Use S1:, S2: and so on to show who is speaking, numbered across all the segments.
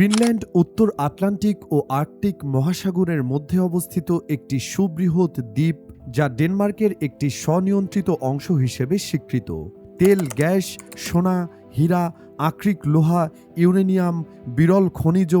S1: Greenland, উত্তর Atlantic ও Arctic মহাসাগরের মধ্যে অবস্থিত একটি সুবৃহৎ দ্বীপ, যা ডেনমার্কের একটি স্বনিয়ন্ত্রিত অংশ হিসেবে স্বীকৃত। তেল, গ্যাস, সোনা, হীরা, আকরিক লোহা, ইউরেনিয়াম, বিরল খনিজ,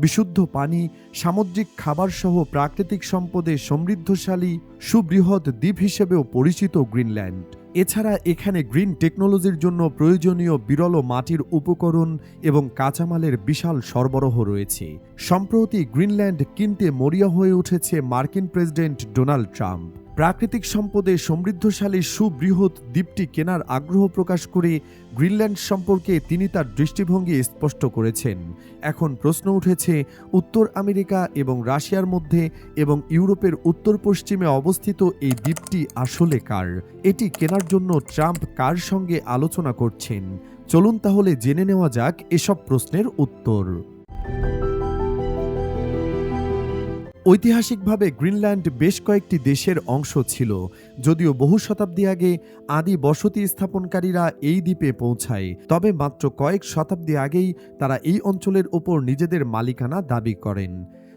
S1: বিশুদ্ধ পানি, সামুদ্রিক খাবারসহ প্রাকৃতিক সম্পদে সমৃদ্ধশালী, সুবৃহৎ দ্বীপ হিসেবেও পরিচিত গ্রিনল্যান্ড। এছাড়া এখানে গ্রিন টেকনোলজির জন্য প্রয়োজনীয় বিরল মাটির উপকরণ এবং কাঁচামালের বিশাল সরবরাহ রয়েছে। সম্প্রতি গ্রিনল্যান্ড কিনতে মরিয়া হয়ে উঠেছে মার্কিন প্রেসিডেন্ট ডোনাল্ড ট্রাম্প। প্রাকৃতিক সম্পদে সমৃদ্ধশালী সুবৃহৎ দ্বীপটি কেনার আগ্রহ প্রকাশ করে গ্রিনল্যান্ড সম্পর্কে তিনি তার দৃষ্টিভঙ্গি স্পষ্ট করেছেন। এখন প্রশ্ন উঠেছে, উত্তর আমেরিকা এবং রাশিয়ার মধ্যে এবং ইউরোপের উত্তর পশ্চিমে অবস্থিত এই দ্বীপটি আসলে কার? এটি কেনার জন্য ট্রাম্প কার সঙ্গে আলোচনা করছেন? চলুন তাহলে জেনে নেওয়া যাক এসব প্রশ্নের উত্তর। ঐতিহাসিকভাবে গ্রিনল্যান্ড বেশ কয়েকটি দেশের অংশ ছিল, যদিও বহু শতাব্দী আগে আদি বসতি স্থাপনকারীরা এই দ্বীপে পৌঁছায়। তবে মাত্র কয়েক শতাব্দী আগেই তারা এই অঞ্চলের ওপর নিজেদের মালিকানা দাবি করেন।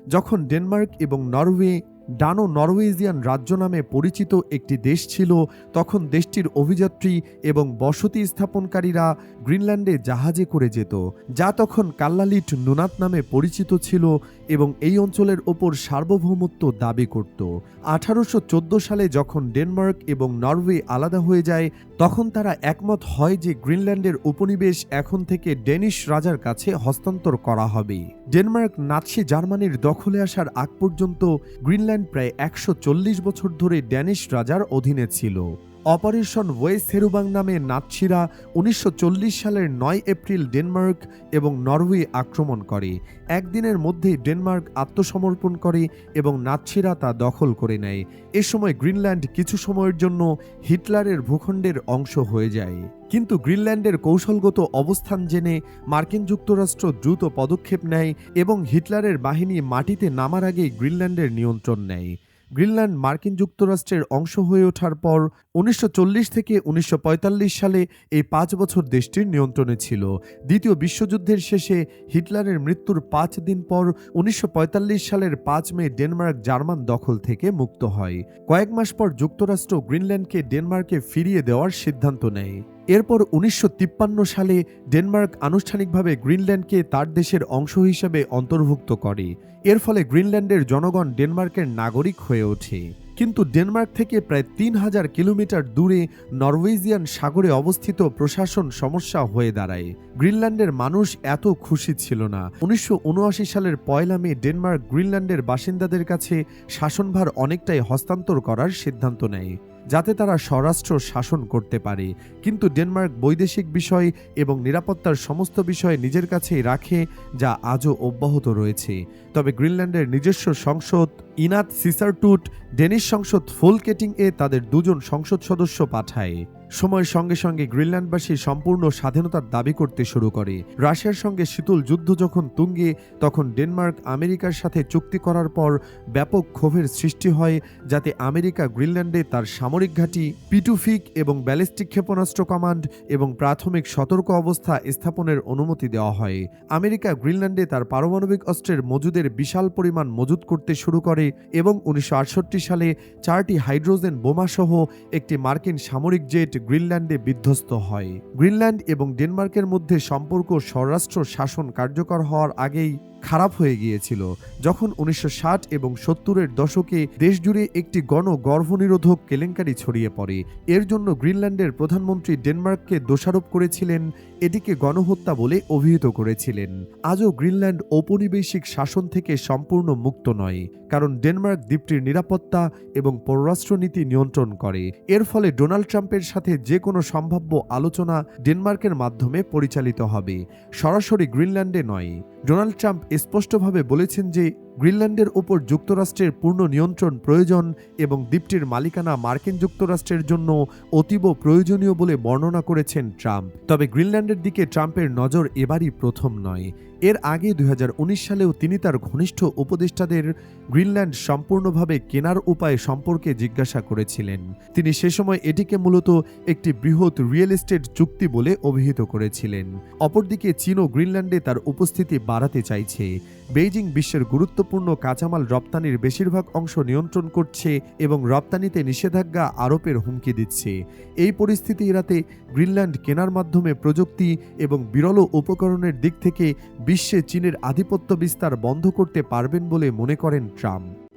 S1: যখন ডেনমার্ক এবং নরওয়ে ডানো নরওয়েজিয়ান রাজ্য নামে পরিচিত একটি দেশ ছিল, তখন দেশটির অভিযাত্রী এবং বসতি স্থাপনকারীরা গ্রিনল্যান্ডে জাহাজে করে যেত, যা তখন কাল্লালিট নুনাত নামে পরিচিত ছিল এবং এই অঞ্চলের ওপর সার্বভৌমত্ব দাবি করত। আঠারোশো চোদ্দ সালে যখন ডেনমার্ক এবং নরওয়ে আলাদা হয়ে যায় তখন তারা একমত হয় যে গ্রিনল্যান্ডের উপনিবেশ এখন থেকে ডেনিশ রাজার কাছে হস্তান্তর করা হবে। ডেনমার্ক নাৎসি জার্মানির দখলে আসার আগ পর্যন্ত গ্রিনল্যান্ড প্রায় একশো চল্লিশ বছর ধরে ড্যানিশ রাজার অধীনে ছিল। অপারেশন ওয়েস হেরুবাং নামে নাৎসিরা উনিশশো চল্লিশ সালের নয় এপ্রিল ডেনমার্ক এবং নরওয়ে আক্রমণ করে। একদিনের মধ্যেই ডেনমার্ক আত্মসমর্পণ করে এবং নাৎসিরা তা দখল করে নেয়। এ সময় গ্রিনল্যান্ড কিছু সময়ের জন্য হিটলারের ভূখণ্ডের অংশ হয়ে যায়। কিন্তু গ্রিনল্যান্ডের কৌশলগত অবস্থান জেনে মার্কিন যুক্তরাষ্ট্র দ্রুত পদক্ষেপ নেয় এবং হিটলারের বাহিনী মাটিতে নামার আগেই গ্রিনল্যান্ডের নিয়ন্ত্রণ নেয়। গ্রিনল্যান্ড মার্কিন যুক্তরাষ্ট্রের অংশ হয়ে ওঠার পর উনিশশো চল্লিশ থেকে উনিশশো পঁয়তাল্লিশ সালে এই পাঁচ বছর দেশটির নিয়ন্ত্রণে ছিল। দ্বিতীয় বিশ্বযুদ্ধের শেষে হিটলারের মৃত্যুর পাঁচ দিন পর উনিশশো পঁয়তাল্লিশ সালের পাঁচ মে ডেনমার্ক জার্মান দখল থেকে মুক্ত হয়। কয়েক মাস পর যুক্তরাষ্ট্র গ্রিনল্যান্ডকে ডেনমার্কে ফিরিয়ে দেওয়ার সিদ্ধান্ত নেয়। এরপর উনিশশো তিপ্পান্ন সালে ডেনমার্ক আনুষ্ঠানিকভাবে গ্রিনল্যান্ডকে তার দেশের অংশ হিসেবে অন্তর্ভুক্ত করে। এর ফলে গ্রিনল্যান্ডের জনগণ ডেনমার্কের নাগরিক হয়ে ওঠে। কিন্তু ডেনমার্ক থেকে প্রায় তিন হাজার কিলোমিটার দূরে নরওয়েজিয়ান সাগরে অবস্থিত প্রশাসন সমস্যা হয়ে দাঁড়ায়। গ্রিনল্যান্ডের মানুষ এত খুশি ছিল না। উনিশশো উনআশি সালের পয়লা মে ডেনমার্ক গ্রিনল্যান্ডের বাসিন্দাদের কাছে শাসনভার অনেকটাই হস্তান্তর করার সিদ্ধান্ত নেয়। যাতে তারা স্বরাষ্ট্র শাসন করতে পারে। কিন্তু ডেনমার্ক বৈদেশিক বিষয় এবং নিরাপত্তার সমস্ত বিষয় নিজের কাছেই রাখে, যা আজও অব্যাহত রয়েছে। তবে গ্রিনল্যান্ডের নিজস্ব সংসদ ইনাত সিসারটুট, ডেনিশ সংসদ ফুলকেটিং এ তাদের দুজন সংসদ সদস্য পাঠায়। সময়ের সঙ্গে সঙ্গে গ্রিনল্যান্ডবাসী সম্পূর্ণ স্বাধীনতার দাবি করতে শুরু করে। রাশিয়ার সঙ্গে শীতল যুদ্ধ যখন তুঙ্গে, তখন ডেনমার্ক আমেরিকার সাথে চুক্তি করার পর ব্যাপক ক্ষোভের সৃষ্টি হয়, যাতে আমেরিকা গ্রিনল্যান্ডে তার সামরিক ঘাঁটি, পিটুফিক এবং ব্যালিস্টিক ক্ষেপণাস্ত্র কমান্ড এবং প্রাথমিক সতর্ক অবস্থা স্থাপনের অনুমতি দেওয়া হয়। আমেরিকা গ্রিনল্যান্ডে তার পারমাণবিক অস্ত্রের মজুদের বিশাল পরিমাণ মজুদ করতে শুরু করে এবং উনিশশো আটষট্টি সালে চারটি হাইড্রোজেন বোমাসহ একটি মার্কিন সামরিক জেট গ্রিনল্যান্ডে বিধ্বস্ত হয়। গ্রিনল্যান্ড এবং ডেনমার্কের মধ্যে সম্পর্ক স্বরাষ্ট্র শাসন কার্যকর হওয়ার আগেই খারাপ হয়ে গিয়েছিল। যখন উনিশশো ষাট এবং সত্তরের দশকে দেশজুড়ে একটি গণ গর্ভনিরোধক কেলেঙ্কারি ছড়িয়ে পড়ে, এর জন্য গ্রিনল্যান্ডের প্রধানমন্ত্রী ডেনমার্ককে দোষারোপ করেছিলেন, এটিকে গণহত্যা বলে অভিহিত করেছিলেন। আজও গ্রিনল্যান্ড ঔপনিবেশিক শাসন থেকে সম্পূর্ণ মুক্ত নয়, কারণ ডেনমার্ক দ্বীপটির নিরাপত্তা এবং পররাষ্ট্রনীতি নিয়ন্ত্রণ করে। এর ফলে ডোনাল্ড ট্রাম্পের সাথে যে কোনো সম্ভাব্য আলোচনা ডেনমার্কের মাধ্যমে পরিচালিত হবে। সরাসরি গ্রিনল্যান্ডে নয়, ডোনাল্ড ট্রাম্প স্পষ্টভাবে বলেছেন যে গ্রিনল্যান্ডের উপর যুক্তরাষ্ট্রের পূর্ণ নিয়ন্ত্রণ প্রয়োজন এবং দ্বীপটির মালিকানা মার্কিন যুক্তরাষ্ট্রের জন্য অতীব প্রয়োজনীয় বলে বর্ণনা করেছেন ট্রাম্প। তবে গ্রিনল্যান্ডের দিকে ট্রাম্পের নজর এবারই প্রথম নয়। এর আগে দুই হাজার উনিশ সালেও তিনি তার ঘনিষ্ঠ উপদেষ্টাদের গ্রিনল্যান্ড সম্পূর্ণভাবে কেনার উপায় সম্পর্কে জিজ্ঞাসা করেছিলেন। তিনি সে সময় এটিকে মূলত একটি বৃহৎ রিয়েল এস্টেট চুক্তি বলে অভিহিত করেছিলেন। অপরদিকে চীনও গ্রিনল্যান্ডে তার উপস্থিতি বাড়াতে চাইছে। বেইজিং বিশ্বের গুরুত্বপূর্ণ কাঁচামাল রপ্তানির বেশিরভাগ অংশ নিয়ন্ত্রণ করছে এবং রপ্তানিতে নিষেধাজ্ঞা আরোপের হুমকি দিচ্ছে। এই পরিস্থিতি এড়াতে গ্রিনল্যান্ড কেনার মাধ্যমে প্রযুক্তি এবং বিরল উপকরণের দিক থেকে বিশ্বে চীনের আধিপত্য বিস্তার বন্ধ করতে পারবেন বলে মনে করেন ট্রাম্প।